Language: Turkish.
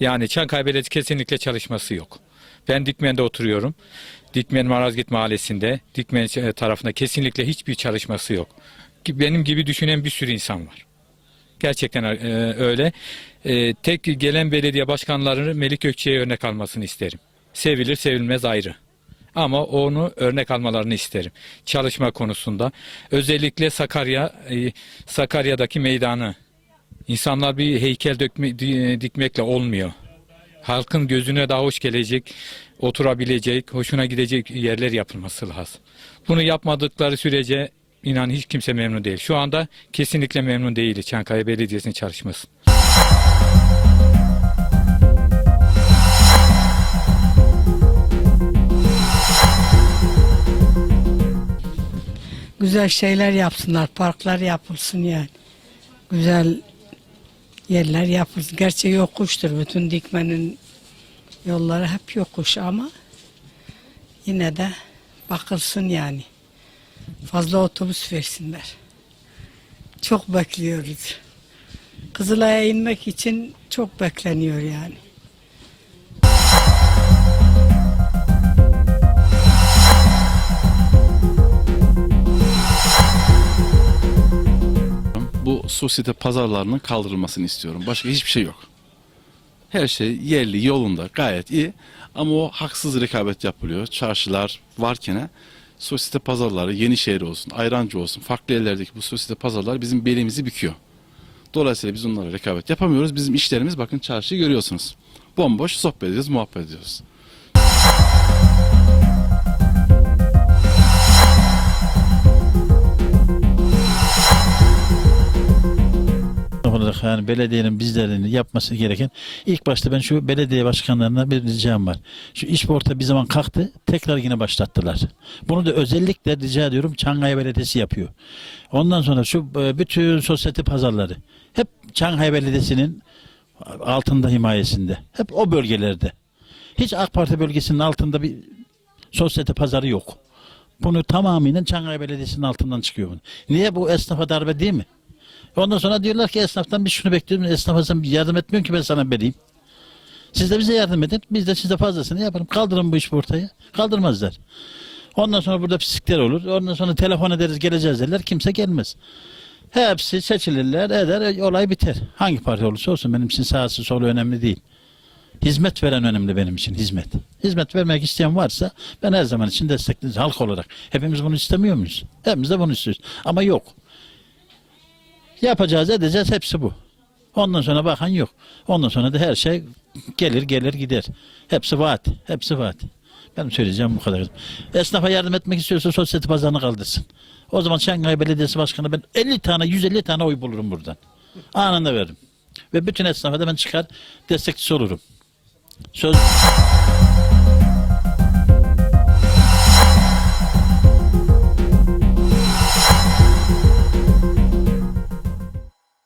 Yani Çankaya kesinlikle çalışması yok. Ben Dikmen'de oturuyorum. Dikmen Marazgit Mahallesi'nde, Dikmen e, tarafında kesinlikle hiçbir çalışması yok. Benim gibi düşünen bir sürü insan var. Gerçekten e, öyle. E, tek gelen belediye başkanlarını Melik Gökçe'ye örnek almasını isterim. Sevilir sevilmez ayrı. Ama onu örnek almalarını isterim. Çalışma konusunda. Özellikle Sakarya, e, Sakarya'daki meydanı. İnsanlar bir heykel dökme, di- dikmekle olmuyor. Halkın gözüne daha hoş gelecek, oturabilecek, hoşuna gidecek yerler yapılması lazım. Bunu yapmadıkları sürece inan hiç kimse memnun değil. Şu anda kesinlikle memnun değiliz Çankaya Belediyesi'nin çalışması. güzel şeyler yapsınlar, parklar yapılsın yani. Güzel yerler yapılsın. Gerçi yokuştur bütün dikmenin yolları hep yokuş ama yine de bakılsın yani. Fazla otobüs versinler. Çok bekliyoruz. Kızılay'a inmek için çok bekleniyor yani. Sosyete pazarlarının kaldırılmasını istiyorum. Başka hiçbir şey yok. Her şey yerli, yolunda, gayet iyi. Ama o haksız rekabet yapılıyor. Çarşılar varken sosyete pazarları, Yenişehir olsun, Ayrancı olsun, farklı yerlerdeki bu sosyete pazarlar bizim belimizi büküyor. Dolayısıyla biz onlara rekabet yapamıyoruz. Bizim işlerimiz bakın çarşıyı görüyorsunuz. Bomboş sohbet ediyoruz, muhabbet ediyoruz. Yani belediyenin bizlerin yapması gereken ilk başta ben şu belediye başkanlarına bir ricam var. Şu işporta bir zaman kalktı tekrar yine başlattılar. Bunu da özellikle rica ediyorum Çankaya Belediyesi yapıyor. Ondan sonra şu e, bütün sosyete pazarları hep Çankaya Belediyesi'nin altında himayesinde. Hep o bölgelerde. Hiç AK Parti bölgesinin altında bir sosyete pazarı yok. Bunu tamamıyla Çankaya Belediyesi'nin altından çıkıyor. Niye bu esnafa darbe değil mi? Ondan sonra diyorlar ki esnaftan biz şunu bekliyoruz. Esnafa sen yardım etmiyorsun ki ben sana vereyim. Siz de bize yardım edin. Biz de size fazlasını yaparım. Kaldırın bu işi ortaya. Kaldırmazlar. Ondan sonra burada pislikler olur. Ondan sonra telefon ederiz geleceğiz derler. Kimse gelmez. Hepsi seçilirler eder olay biter. Hangi parti olursa olsun benim için sağsı solu önemli değil. Hizmet veren önemli benim için hizmet. Hizmet vermek isteyen varsa ben her zaman için destekleriz halk olarak. Hepimiz bunu istemiyor muyuz? Hepimiz de bunu istiyoruz. Ama yok. Yapacağız edeceğiz hepsi bu. Ondan sonra bakan yok. Ondan sonra da her şey gelir gelir gider. Hepsi vaat. Hepsi vaat. Benim söyleyeceğim bu kadar. Esnafa yardım etmek istiyorsa sosyete pazarını kaldırsın. O zaman Şangay Belediyesi Başkanı ben 50 tane 150 tane oy bulurum buradan. Anında veririm. Ve bütün esnafa da ben çıkar destekçisi olurum. Söz